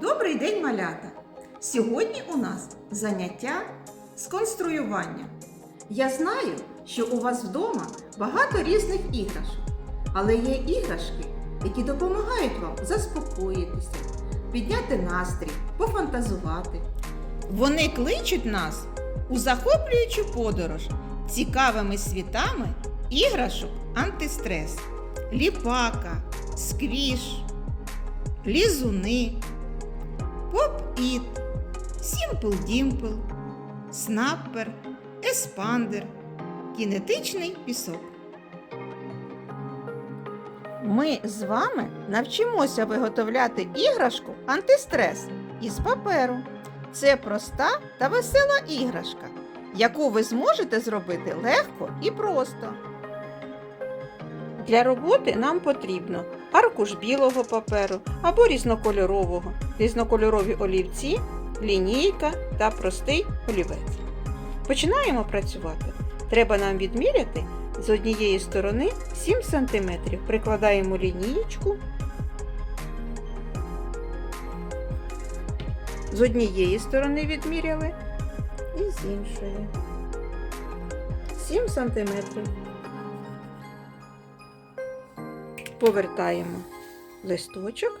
Добрий день, малята! Сьогодні у нас заняття з конструювання. Я знаю, що у вас вдома багато різних іграшок, але є іграшки, які допомагають вам заспокоїтися, підняти настрій, пофантазувати. Вони кличуть нас у захоплюючу подорож цікавими світами іграшок антистрес, ліпака, сквіш, лізуни, поп-іт, сімпл-дімпл, снаппер, еспандер, кінетичний пісок. Ми з вами навчимося виготовляти іграшку антистрес із паперу. Це проста та весела іграшка, яку ви зможете зробити легко і просто. Для роботи нам потрібно аркуш білого паперу або різнокольорового, різнокольорові олівці, лінійка та простий олівець. Починаємо працювати. Треба нам відміряти з однієї сторони 7 см. Прикладаємо лінієчку. З однієї сторони відміряли і з іншої. 7 см. Повертаємо листочок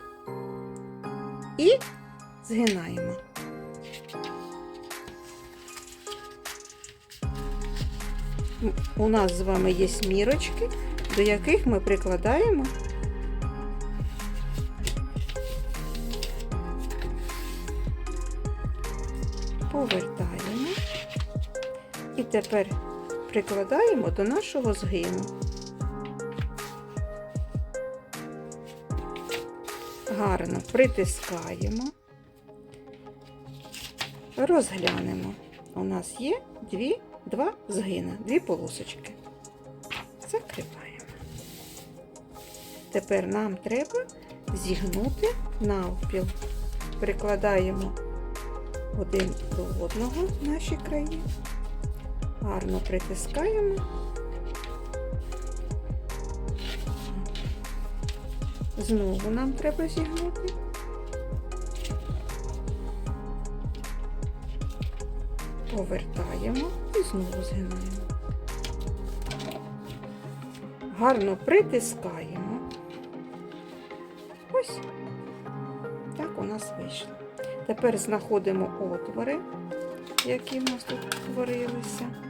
і згинаємо. У нас з вами є смірочки, до яких ми прикладаємо повертаємо і тепер прикладаємо до нашого згину. Гарно притискаємо, розглянемо. У нас є дві, два згина, дві полосочки. Закриваємо. Тепер нам треба зігнути навпіл. Прикладаємо один до одного наші краї. Гарно притискаємо. Знову нам треба зігнути. Повертаємо і знову згинаємо. Гарно притискаємо. Ось так у нас вийшло. Тепер знаходимо отвори, які в нас тут утворилися.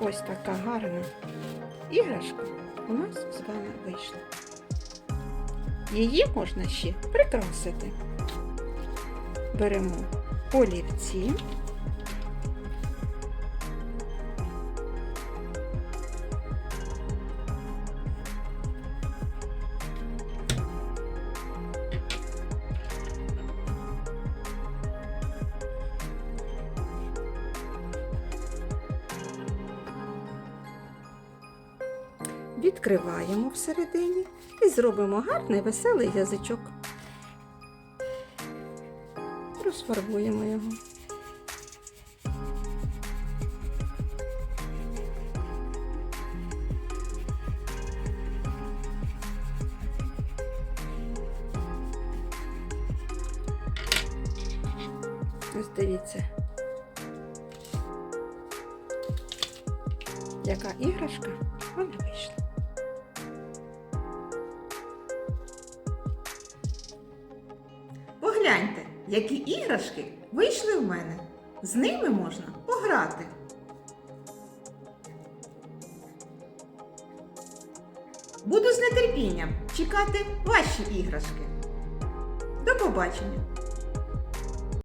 Ось така гарна іграшка у нас з вами вийшла. Її можна ще прикрасити. Беремо олівці. Відкриваємо всередині і зробимо гарний веселий язичок. Розфарбуємо його. Ось дивіться. Яка іграшка в мене вийшла. Які іграшки вийшли в мене. З ними можна пограти. Буду з нетерпінням чекати ваші іграшки. До побачення!